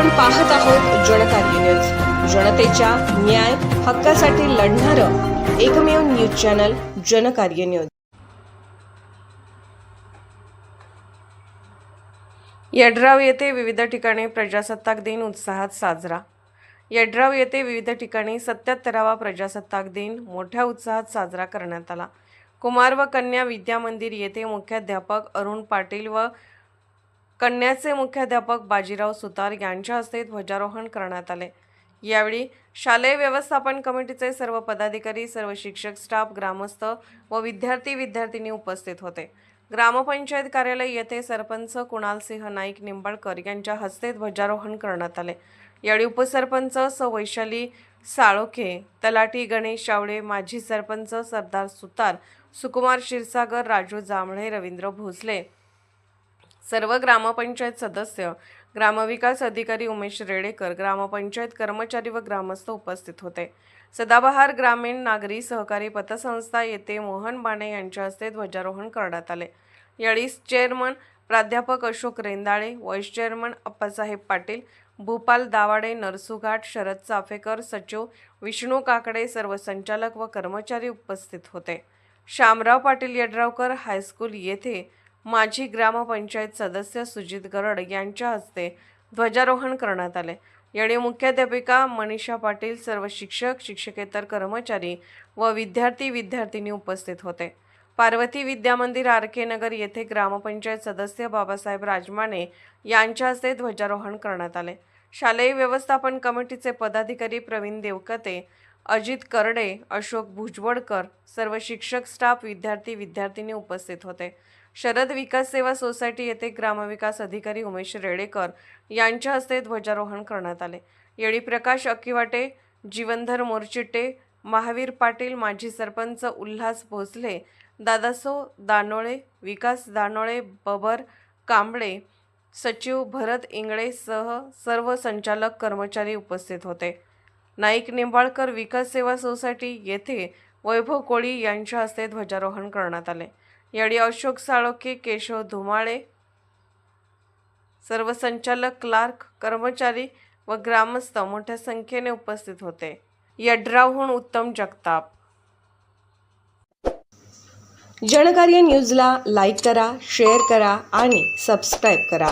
आपण पाहत आहोत जनकार्य न्यूज जनतेच्या न्याय हक्कासाठी लढणारं एकमेव news channel Janakarya news Yadrav येथे विविध ठिकाणी प्रजासत्ताक दिन उत्साहात साजरा. यड्राव येथे विविध ठिकाणी सत्याहत्तरावा प्रजासत्ताक दिन मोठ्या उत्साहात साजरा करण्यात आला. कुमार व कन्या विद्या मंदिर येथे मुख्याध्यापक अरुण पाटील व कन्याचे मुख्याध्यापक बाजीराव सुतार यांच्या हस्ते ध्वजारोहण करण्यात आले. यावेळी शालेय व्यवस्थापन कमिटीचे सर्व पदाधिकारी सर्व शिक्षक स्टाफ ग्रामस्थ व विद्यार्थी विद्यार्थिनी उपस्थित होते. ग्रामपंचायत कार्यालय येथे सरपंच कुणालसिंह नाईक निंबाळकर यांच्या हस्ते ध्वजारोहण करण्यात आले. यावेळी उपसरपंच स वैशाली साळोखे तलाठी गणेश शावडे माजी सरपंच सरदार सुतार सुकुमार क्षीरसागर राजू जांभळे रवींद्र भोसले सर्व ग्रामपंचायत सदस्य ग्रामविकास अधिकारी उमेश रेडेकर ग्रामपंचायत कर्मचारी व ग्रामस्थ उपस्थित होते. सदाबहार ग्रामीण नागरी सहकारी पतसंस्था येथे मोहन बाणे यांच्या हस्ते ध्वजारोहण करण्यात आले. यावेळी चेअरमन प्राध्यापक अशोक रेंदाळे व्हाईस चेअरमन अप्पासाहेब पाटील भूपाल दावाडे नरसुघाट शरद चाफेकर सचिव विष्णू काकडे सर्व संचालक व कर्मचारी उपस्थित होते. शामराव पाटील यड्रावकर हायस्कूल येथे माजी ग्रामपंचायत सदस्य सुजित गरड यांच्या हस्ते ध्वजारोहण करण्यात आले. यावेळी मुख्याध्यापिका मनीषा पाटील सर्व शिक्षक शिक्षकेतर कर्मचारी व विद्यार्थी विद्यार्थिनी उपस्थित होते. पार्वती विद्यामंदिर आर के नगर येथे ग्रामपंचायत सदस्य बाबासाहेब राजमाने यांच्या हस्ते ध्वजारोहण करण्यात आले. शालेय व्यवस्थापन कमिटीचे पदाधिकारी प्रवीण देवकते अजित करडे अशोक भुजबळकर सर्व शिक्षक स्टाफ विद्यार्थी विद्यार्थिनी उपस्थित होते. शरद विकास सेवा सोसायटी येथे ग्रामविकास अधिकारी उमेश रेडेकर यांच्या हस्ते ध्वजारोहण करण्यात आले. येळी प्रकाश अक्किवाटे जीवनधर मोरचिट्टे महावीर पाटील माजी सरपंच उल्हास भोसले दादासो दानोळे विकास दानोळे बबर कांबळे सचिव भरत इंगळे सह सर्व संचालक कर्मचारी उपस्थित होते. नाईक निंबाळकर विकास सेवा सोसायटी येथे वैभव कोळी यांच्या हस्ते ध्वजारोहण करण्यात आले. यावेळी अशोक साळोखे केशव धुमाळे सर्व संचालक क्लार्क कर्मचारी व ग्रामस्थ मोठ्या संख्येने उपस्थित होते. यड्रावहून उत्तम जगताप. जनकार्य न्यूजला लाईक करा शेअर करा आणि सबस्क्राईब करा.